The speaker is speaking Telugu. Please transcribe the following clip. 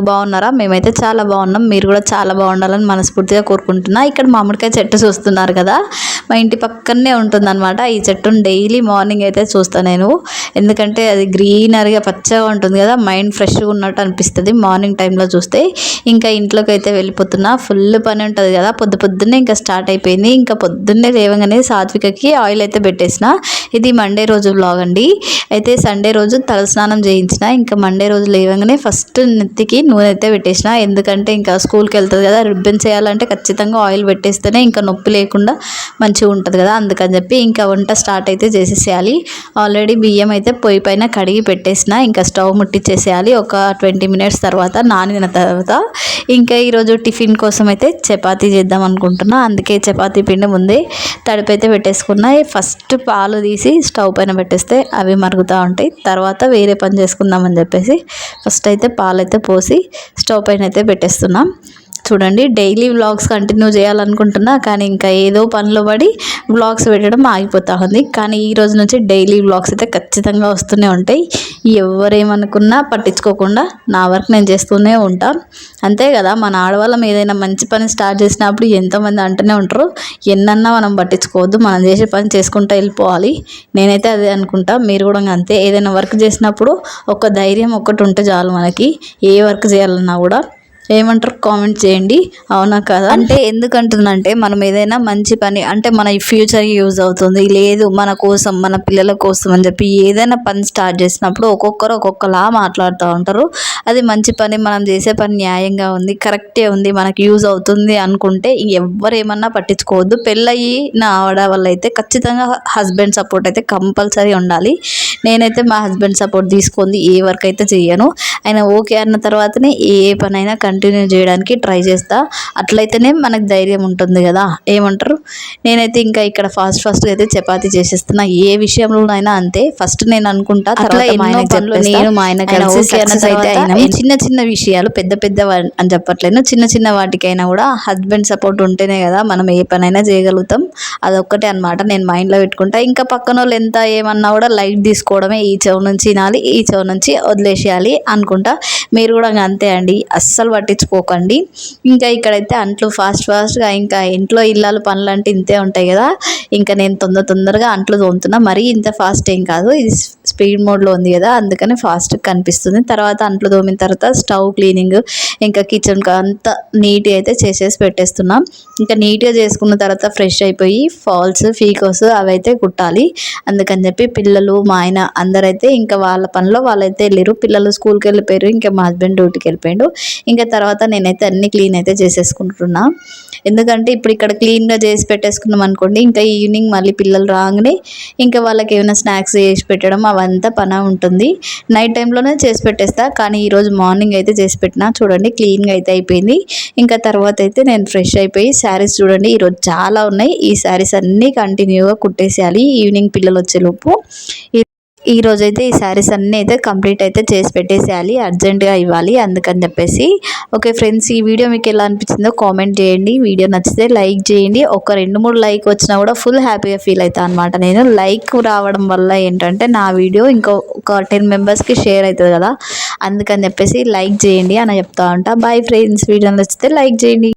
బాగున్నారా? మేమైతే చాలా బాగున్నాం. మీరు కూడా చాలా బాగుండాలని మనస్ఫూర్తిగా కోరుకుంటున్నా. ఇక్కడ మామిడికాయ చెట్టు చూస్తున్నారు కదా? మా ఇంటి పక్కనే ఉంటుందన్నమాట. ఈ చెట్టును డైలీ మార్నింగ్ అయితే చూస్తాను నేను. ఎందుకంటే అది గ్రీనరీగా పచ్చగా ఉంటుంది కదా మైండ్ ఫ్రెష్గా ఉన్నట్టు అనిపిస్తుంది మార్నింగ్ టైంలో చూస్తే. ఇంకా ఇంట్లోకి అయితే వెళ్ళిపోతున్నా. ఫుల్ పని ఉంటుంది కదా. పొద్దు పొద్దున్నే ఇంకా స్టార్ట్ అయిపోయింది. ఇంకా పొద్దున్నే లేవగానే సాత్వికకి ఆయిల్ అయితే పెట్టేసిన. ఇది మండే రోజు బ్లాగ్ అండి. అయితే సండే రోజు తలస్నానం చేయించిన. ఇంకా మండే రోజు లేవగానే ఫస్ట్ నెత్తికి నూనె అయితే పెట్టేసిన. ఎందుకంటే ఇంకా స్కూల్కి వెళ్తుంది కదా రిబ్బన్ చేయాలంటే ఖచ్చితంగా ఆయిల్ పెట్టేస్తేనే ఇంకా నొప్పి లేకుండా మంచిగా ఉంటుంది కదా. అందుకని చెప్పి ఇంకా వంట స్టార్ట్ అయితే చేసేసేయాలి. ఆల్రెడీ బియ్యం అయితే పొయ్యి పైన కడిగి పెట్టేసిన ఇంకా స్టవ్ ముట్టించేసేయాలి ఒక ట్వంటీ మినిట్స్ తర్వాత నానిన తర్వాత. ఇంకా ఈరోజు టిఫిన్ కోసం అయితే చపాతీ చేద్దాం అనుకుంటున్నా. అందుకే చపాతీ పిండి ముందే తడిపైతే పెట్టేసుకున్నా. ఫస్ట్ పాలు తీసి స్టవ్ పైన పెట్టేస్తే అవి మరుగుతూ ఉంటాయి. తర్వాత వేరే పని చేసుకుందామని చెప్పేసి ఫస్ట్ అయితే పాలు అయితే పోసి స్టవ్ పైన అయితే పెట్టేస్తున్నాం. చూడండి. డైలీ వ్లాగ్స్ కంటిన్యూ చేయాలనుకుంటున్నా కానీ ఇంకా ఏదో పనిలో పడి వ్లాగ్స్ పెట్టడం ఆగిపోతా ఉంది. కానీ ఈ రోజు నుంచి డైలీ వ్లాగ్స్ అయితే ఖచ్చితంగా వస్తూనే ఉంటాయి. ఎవరేమనుకున్నా పట్టించుకోకుండా నా వర్క్ నేను చేస్తూనే ఉంటాను అంతే కదా మన ఆడవాళ్ళం ఏదైనా మంచి పని స్టార్ట్ చేసినప్పుడు ఎంతోమంది అంటూనే ఉంటారు ఎన్నన్నా మనం పట్టించుకోవద్దు మనం చేసే పని చేసుకుంటూ వెళ్ళిపోవాలి. నేనైతే అదే అనుకుంటా. మీరు కూడా అంతే ఏదైనా వర్క్ చేసినప్పుడు ఒక ధైర్యం ఒక్కటి ఉంటే చాలు మనకి. ఏ వర్క్ చేయాలన్నా కూడా. ఏమంటారు? కామెంట్ చేయండి. అవునా కదా? అంటే ఎందుకంటుందంటే మనం ఏదైనా మంచి పని అంటే మన ఫ్యూచర్కి యూజ్ అవుతుంది. లేదు మన కోసం మన పిల్లల కోసం అని చెప్పి ఏదైనా పని స్టార్ట్ చేసినప్పుడు ఒక్కొక్కరు ఒక్కొక్కలా మాట్లాడుతూ ఉంటారు. అది మంచి పని మనం చేసే పని న్యాయంగా ఉంది కరెక్టే ఉంది మనకి యూజ్ అవుతుంది అనుకుంటే ఎవరు ఏమన్నా పట్టించుకోవద్దు. పెళ్ళయి నా ఆవిడ వల్ల అయితే ఖచ్చితంగా హస్బెండ్ సపోర్ట్ అయితే కంపల్సరీ ఉండాలి. నేనైతే మా హస్బెండ్ సపోర్ట్ తీసుకుంది ఏ వర్క్ అయితే చెయ్యను. ఆయన ఓకే అన్న తర్వాతనే ఏ పనైనా కంటిన్యూ చేయడానికి ట్రై చేస్తా. అట్లయితేనే మనకు ధైర్యం ఉంటుంది కదా. ఏమంటారు? నేనైతే ఇంకా ఇక్కడ ఫాస్ట్ ఫాస్ట్ అయితే చపాతీ చేసేస్తున్నా. ఏ విషయంలోనైనా అంతే. ఫస్ట్ నేను అనుకుంటా తర్వాత మా ఆయనకి చెప్పేస్తా. నేను మా ఆయన కలిసి అయితే. చిన్న చిన్న విషయాలు పెద్ద పెద్ద అని చెప్పట్లేను. చిన్న చిన్న వాటికైనా కూడా హస్బెండ్ సపోర్ట్ ఉంటేనే కదా మనం ఏ పనైనా చేయగలుగుతాం. అదొక్కటే అనమాట నేను మైండ్లో పెట్టుకుంటా. ఇంకా పక్కన వాళ్ళు ఎంత ఏమన్నా కూడా లైట్ తీసుకోవడమే ఈ చెవు నుంచి తినాలి ఈ చెవు నుంచి వదిలేసేయాలి అనుకుంటా. మీరు కూడా అంతే అండి అస్సలు పట్టించుకోకండి. ఇంకా ఇక్కడైతే అంట్లు ఫాస్ట్ ఫాస్ట్గా ఇంకా ఇంట్లో ఇల్లాలు పనులు అంటే ఇంతే ఉంటాయి కదా. ఇంకా నేను తొందర తొందరగా అంట్లు తోముతున్నా. మరీ ఇంత ఫాస్ట్ ఏం కాదు. ఇది స్పీడ్ మోడ్లో ఉంది కదా అందుకని ఫాస్ట్గా కనిపిస్తుంది. తర్వాత అంట్లు తోమిన తర్వాత స్టవ్ క్లీనింగ్ ఇంకా కిచెన్ అంతా నీట్గా అయితే చేసేసి పెట్టేస్తున్నాం. ఇంకా నీట్గా చేసుకున్న తర్వాత ఫ్రెష్ అయిపోయి ఫాల్స్ ఫీకోస్ అవి అయితే కుట్టాలి. అందుకని చెప్పి పిల్లలు మా ఆయన అందరైతే ఇంకా వాళ్ళ పనిలో వాళ్ళైతే వెళ్ళారు పిల్లలు స్కూల్కి వెళ్ళిపోయారు ఇంకా మా హస్బెండ్ డ్యూటీకి వెళ్ళిపోయాడు. ఇంకా తర్వాత నేనైతే అన్ని క్లీన్ అయితే చేసేసుకుంటున్నా. ఎందుకంటే ఇప్పుడు ఇక్కడ క్లీన్గా చేసి పెట్టేసుకున్నాం అనుకోండి ఇంకా ఈవినింగ్ మళ్ళీ పిల్లలు రాగానే ఇంకా వాళ్ళకి ఏమైనా స్నాక్స్ చేసి పెట్టడం అవంతా పని ఉంటుంది. నైట్ టైంలోనే చేసి పెట్టేస్తా. కానీ ఈరోజు మార్నింగ్ అయితే చేసి పెట్టినా. చూడండి క్లీన్గా అయితే అయిపోయింది. ఇంకా తర్వాత అయితే నేను ఫ్రెష్ అయిపోయి శారీస్ చూడండి. ఈరోజు చాలా ఉన్నాయి. ఈ శారీస్ అన్నీ కంటిన్యూగా కుట్టేసేయాలి. ఈవినింగ్ పిల్లలు వచ్చేలోపు. ఈ- ఈ రోజైతే ఈ శారీస్ అన్నీ అయితే కంప్లీట్ అయితే చేసి పెట్టేసేయాలి అర్జెంటుగా ఇవ్వాలి అందుకని చెప్పేసి. ఓకే ఫ్రెండ్స్ ఈ వీడియో మీకు ఎలా అనిపించిందో కామెంట్ చేయండి. వీడియో నచ్చితే లైక్ చేయండి. ఒక రెండు మూడు లైక్ వచ్చినా కూడా ఫుల్ హ్యాపీగా ఫీల్ అవుతాను అనమాట నేను లైక్ రావడం వల్ల ఏంటంటే నా వీడియో ఇంకో ఒక టెన్ మెంబర్స్కి షేర్ అవుతుంది కదా. అందుకని చెప్పేసి లైక్ చేయండి అని చెప్తా ఉంటా. బాయ్ ఫ్రెండ్స్ వీడియో నచ్చితే లైక్ చేయండి.